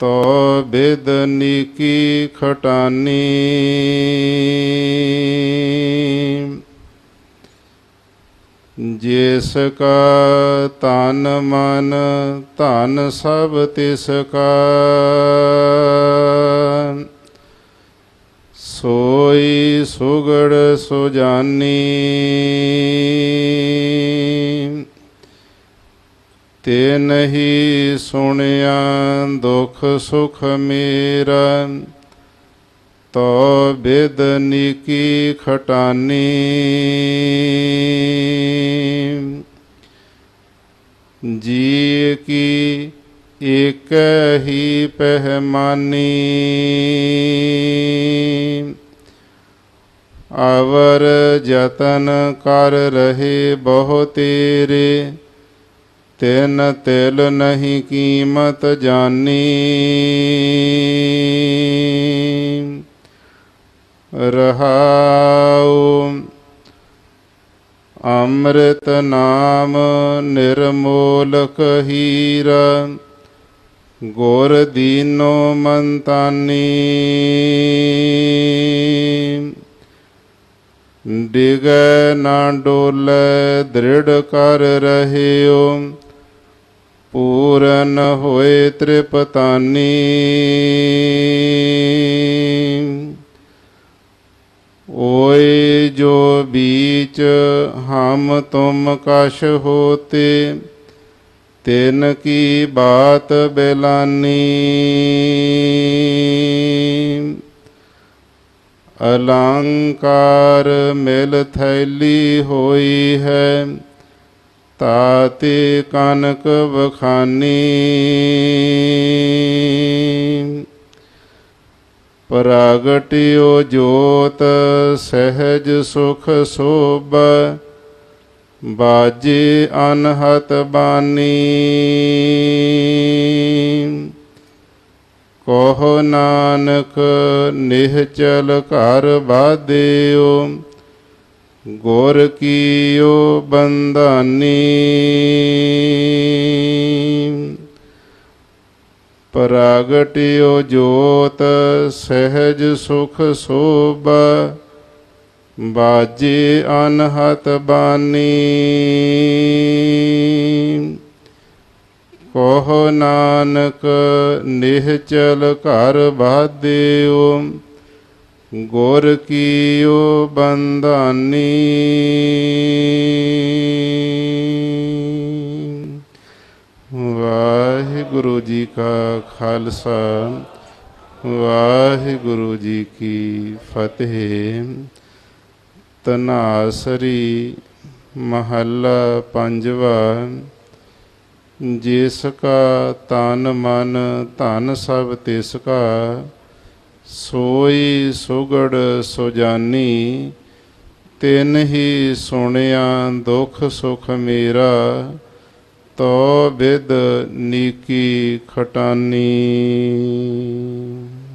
ਤੋ ਬਿਦ ਨੀਕੀ ਖਟਾਨੀ ਜਿਸ ਕਾ ਤਨ ਮਨ ਧਨ ਸਭ ਤਿਸ ਕਾ ਸੋਈ ਸੁਗੜ ਸੁਜਾਨੀ ਤੇ ਨਹੀਂ ਸੁਣਿਆ ਦੁਖ ਸੁਖ ਮੇਰਾ ਤੋ ਬਿਦ ਨੀਕੀ ਖਟਾਨੀ ਜੀ ਕੀ ਇਕ ਹੀ ਪਹਿਮਾਨੀ ਅਵਰ ਜਤਨ ਕਰ ਰਹੇ ਬਹੁ ਤੇਰੇ ਤਿਨ ਤਿਲ ਨਹੀਂ ਕੀਮਤ ਜਾਨੀ। ਰਹਾਉ ਅੰਮ੍ਰਿਤ ਨਾਮ ਨਿਰਮੋਲਕ ਹੀਰਾ, ਗੁਰ ਦੀਨੋ ਮੰਤਾਨੀ। ਡਿਗੈ ਨਾ ਡੋਲੇ ਦ੍ਰਿੜ ਕਰ ਰਹਿਓ ਪੂਰਨ ਹੋਏ ਤ੍ਰਿਪਤਾਨੀ। ਓਏ ਜੋ ਬੀਚ ਹਮ ਤੁਮ ਕਸ਼ ਹੋਤੇ, ਤਿਨ ਕੀ ਬਾਤ ਬੇਲਾਨੀ। ਅਲੰਕਾਰ ਮਿਲ ਥੈਲੀ ਹੋਈ ਹੈ ਤਾਤੇ ਕਨਕ ਵਖਾਨੀ। ਪ੍ਰਗਟਿਓ ਜੋਤ ਸਹਿਜ ਸੁਖ ਸੋਭ, ਬਾਜੇ ਅਨਹਤ ਬਾਨੀ। ਕੋਹ ਨਾਨਕ ਨਿਹਚਲ ਘਰ ਬਾਦਿਓ ਗੁਰ ਕੀਓ ਬੰਦਾਨੀ ਪ੍ਰਗਟਿਓ ਜੋਤ ਸਹਿਜ ਸੁਖ ਸੋਭ, ਬਾਜੇ ਅਨਹਤ ਬਾਨੀ। ਕੋਹ ਨਾਨਕ ਨਿਹਚਲ ਘਰ ਬਾਧਿਓ ਗੁਰ ਕੀਓ ਬੰਦਾਨੀ ਵਾਹਿਗੁਰੂ ਜੀ ਕਾ ਖਾਲਸਾ, ਵਾਹਿਗੁਰੂ ਜੀ ਕੀ ਫਤਿਹ। ਤਨਾਸਰੀ ਮਹੱਲਾ ਪੰਜਵਾ, ਜਿਸ ਕਾ ਤਨ ਮਨ ਧਨ ਸਭ ਤਿਸ ਕਾ ਸੋਈ ਸੁਗੜ ਸੁਜਾਨੀ ਤਿਨ ਹੀ ਸੁਣਿਆ ਦੁਖ ਸੁਖ ਮੇਰਾ ਤੋ ਬਿਦ ਨੀਕੀ ਖਟਾਨੀ।